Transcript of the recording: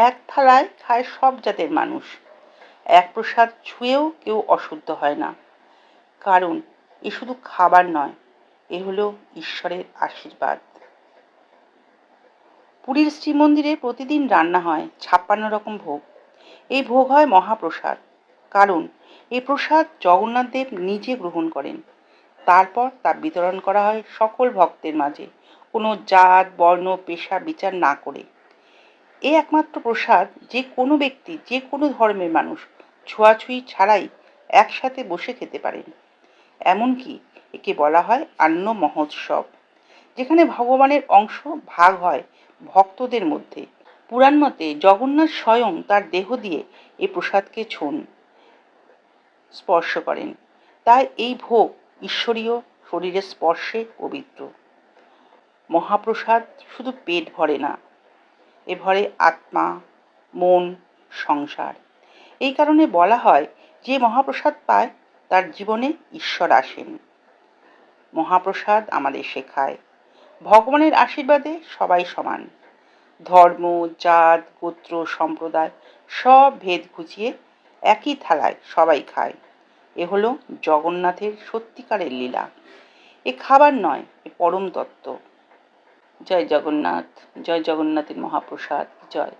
এক থালায় খায় সব জাতের মানুষ। এক প্রসাদ ছুঁয়েও কেউ অশুদ্ধ হয় না। কারণ, এ শুধু খাবার নয়, এ হলো ঈশ্বরের আশীর্বাদ। পুরীর শ্রীমন্দিরে প্রতিদিন রান্না হয় ছাপ্পান্ন রকম ভোগ। এই ভোগ হয় মহাপ্রসাদ। কারণ এই প্রসাদ জগন্নাথ দেব নিজে গ্রহণ করেন। তারপর তা বিতরণ করা হয় সকল ভক্তের মাঝে। কোনো জাত, বর্ণ, পেশা বিচার না করে। এ একমাত্র প্রসাদ যে কোনো ব্যক্তি, যে কোনো ধর্মের মানুষ ছোঁয়াছুঁয়ি ছাড়াই একসাথে বসে খেতে পারেন। এমনকি একে বলা হয় আন্ন মহোৎসব, যেখানে ভগবানের অংশ ভাগ হয় ভক্তদের মধ্যে। পুরাণ মতে জগন্নাথ স্বয়ং তার দেহ দিয়ে এই প্রসাদকে ছোন, স্পর্শ করেন। তাই এই ভোগ ঈশ্বরীয় শরীরের স্পর্শে পবিত্র। মহাপ্রসাদ শুধু পেট ভরে না এ ভরে আত্মা, মন, সংসার। এই কারণে বলা হয়, যে মহাপ্রসাদ পায়, তার জীবনে ঈশ্বর আসেন। মহাপ্রসাদ আমাদের শেখায়। ভগবানের আশীর্বাদে সবাই সমান। ধর্ম, জাত, গোত্র, সম্প্রদায়, সব ভেদ ঘুচিয়ে একই থালায় সবাই খায়। এ হলো জগন্নাথের সত্যিকারের লীলা। এ খাবার নয়, এ পরম তত্ত্ব। জয় জগন্নাথ জয় জগন্নাথের মহাপ্রসাদ জয়।